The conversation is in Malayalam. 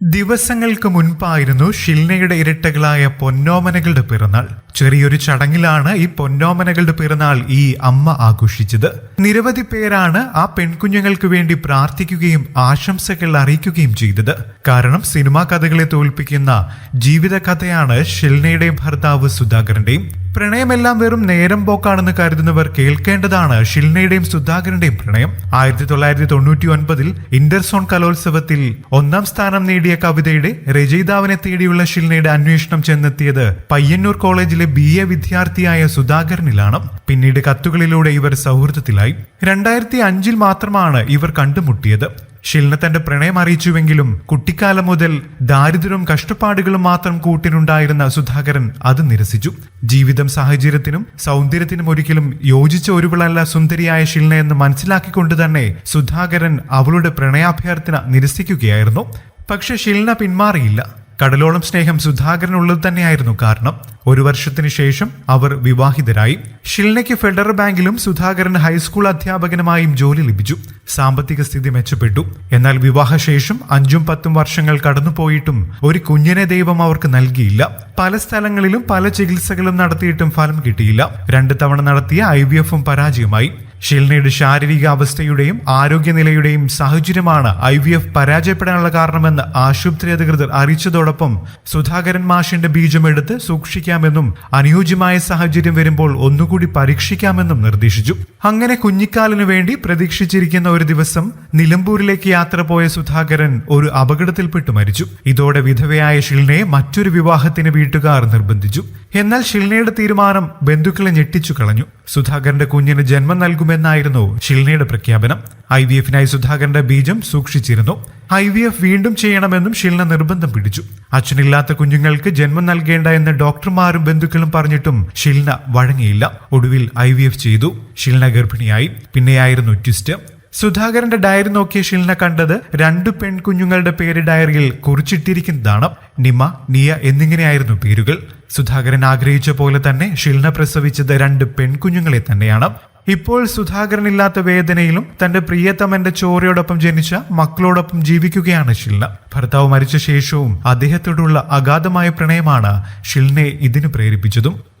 ദിവസങ്ങൾക്ക് മുൻപായിരുന്നു ഷിൽനയുടെ ഇരട്ടകളായ പൊന്നോമനകളുടെ പിറന്നാൾ. ചെറിയൊരു ചടങ്ങിലാണ് ഈ പൊന്നോമനകളുടെ പിറന്നാൾ ഈ അമ്മ ആഘോഷിച്ചത്. നിരവധി പേരാണ് ആ പെൺകുഞ്ഞുങ്ങൾക്ക് വേണ്ടി പ്രാർത്ഥിക്കുകയും ആശംസകൾ അറിയിക്കുകയും ചെയ്തത്. കാരണം സിനിമാ കഥകളെ തോൽപ്പിക്കുന്ന ജീവിതകഥയാണ് ഷിൽനയുടെയും ഭർത്താവ് സുധാകരന്റെയും. പ്രണയമെല്ലാം വെറും നേരം പോക്കാണെന്ന് കരുതുന്നവർ കേൾക്കേണ്ടതാണ് ഷിൽനയുടെയും സുധാകരന്റെയും പ്രണയം. ആയിരത്തി തൊള്ളായിരത്തി തൊണ്ണൂറ്റി ഒൻപതിൽ ഇന്റർസോൺ കലോത്സവത്തിൽ ഒന്നാം സ്ഥാനം നേടിയ കവിതയുടെ രചയിതാവിനെ തേടിയുള്ള ഷിൽനയുടെ അന്വേഷണം ചെന്നെത്തിയത് പയ്യന്നൂർ കോളേജിലെ ബി എ വിദ്യാർത്ഥിയായ സുധാകരനിലാണ്. പിന്നീട് കത്തുകളിലൂടെ ഇവർ സൗഹൃദത്തിലായി. രണ്ടായിരത്തി അഞ്ചിൽ മാത്രമാണ് ഇവർ കണ്ടുമുട്ടിയത്. ഷിൽന തന്റെ പ്രണയം അറിയിച്ചുവെങ്കിലും കുട്ടിക്കാലം മുതൽ ദാരിദ്ര്യവും കഷ്ടപ്പാടുകളും മാത്രം കൂട്ടിനുണ്ടായിരുന്ന സുധാകരൻ അത് നിരസിച്ചു. ജീവിതം സാഹചര്യത്തിനും സൗന്ദര്യത്തിനും ഒരിക്കലും യോജിച്ച ഒരുവളല്ല സുന്ദരിയായ ഷിൽന എന്ന് മനസ്സിലാക്കിക്കൊണ്ട് തന്നെ സുധാകരൻ അവളുടെ പ്രണയാഭ്യർത്ഥന നിരസിക്കുകയായിരുന്നു. പക്ഷെ ഷിൽന പിന്മാറിയില്ല. കടലോളം സ്നേഹം സുധാകരനുള്ളത് തന്നെയായിരുന്നു കാരണം ഒരു വർഷത്തിന് ശേഷം അവർ വിവാഹിതരായി. ഷിൽനയ്ക്ക് ഫെഡറൽ ബാങ്കിലും സുധാകരൻ ഹൈസ്കൂൾ അധ്യാപകനുമായും ജോലി ലഭിച്ചു. സാമ്പത്തിക സ്ഥിതി മെച്ചപ്പെട്ടു. എന്നാൽ വിവാഹശേഷം അഞ്ചും പത്തും വർഷങ്ങൾ കടന്നുപോയിട്ടും ഒരു കുഞ്ഞിനെ ദൈവം അവർക്ക് നൽകിയില്ല. പല സ്ഥലങ്ങളിലും പല ചികിത്സകളും നടത്തിയിട്ടും ഫലം കിട്ടിയില്ല. രണ്ട് തവണ നടത്തിയ ഐ പരാജയമായി. ഷിൽനയുടെ ശാരീരിക അവസ്ഥയുടെയും ആരോഗ്യനിലയുടെയും സാഹചര്യമാണ് ഐ വി എഫ് പരാജയപ്പെടാനുള്ള കാരണമെന്ന് ആശുപത്രി അധികൃതർ അറിയിച്ചതോടൊപ്പം സുധാകരൻ മാഷിന്റെ ബീജമെടുത്ത് സൂക്ഷിക്കാമെന്നും അനുയോജ്യമായ സാഹചര്യം വരുമ്പോൾ ഒന്നുകൂടി പരീക്ഷിക്കാമെന്നും നിർദ്ദേശിച്ചു. അങ്ങനെ കുഞ്ഞിക്കാലിനു വേണ്ടി പ്രതീക്ഷിച്ചിരിക്കുന്ന ഒരു ദിവസം നിലമ്പൂരിലേക്ക് യാത്ര പോയ സുധാകരൻ ഒരു അപകടത്തിൽപ്പെട്ടു മരിച്ചു. ഇതോടെ വിധവയായ ഷിൽനയെ മറ്റൊരു വിവാഹത്തിന് വീട്ടുകാർ നിർബന്ധിച്ചു. എന്നാൽ ഷിൽനയുടെ തീരുമാനം ബന്ധുക്കളെ ഞെട്ടിച്ചു കളഞ്ഞു. സുധാകരന്റെ കുഞ്ഞിന് ജന്മം നൽകുമെന്നായിരുന്നു ഷിൽനയുടെ പ്രഖ്യാപനം. ഐ വി എഫിനായി സുധാകരന്റെ ബീജം സൂക്ഷിച്ചിരുന്നു. ഐ വി എഫ് വീണ്ടും ചെയ്യണമെന്നും ഷിൽന നിർബന്ധം പിടിച്ചു. അച്ഛനില്ലാത്ത കുഞ്ഞുങ്ങൾക്ക് ജന്മം നൽകേണ്ട എന്ന് ഡോക്ടർമാരും ബന്ധുക്കളും പറഞ്ഞിട്ടും ഷിൽന വഴങ്ങിയില്ല. ഒടുവിൽ ഐ വി എഫ് ചെയ്തു. ഷിൽന ഗർഭിണിയായി. പിന്നെയായിരുന്നു ട്വിസ്റ്റ്. സുധാകരന്റെ ഡയറി നോക്കിയ ഷിൽന കണ്ടത് രണ്ടു പെൺകുഞ്ഞുങ്ങളുടെ പേര് ഡയറിയിൽ കുറിച്ചിട്ടിരിക്കുന്നതാണ്. നിമ നിയ എന്നിങ്ങനെയായിരുന്നു പേരുകൾ. സുധാകരൻ ആഗ്രഹിച്ച പോലെ തന്നെ ഷിൽന പ്രസവിച്ചത് രണ്ട് പെൺകുഞ്ഞുങ്ങളെ തന്നെയാണ്. ഇപ്പോൾ സുധാകരനില്ലാത്ത വേദനയിലും തന്റെ പ്രിയതമന്റെ ചോരയോടൊപ്പം ജനിച്ച മക്കളോടൊപ്പം ജീവിക്കുകയാണ് ഷിൽന. ഭർത്താവ് മരിച്ച ശേഷവും അദ്ദേഹത്തോടുള്ള അഗാധമായ പ്രണയമാണ് ഷിൽനെ ഇതിന് പ്രേരിപ്പിച്ചതും.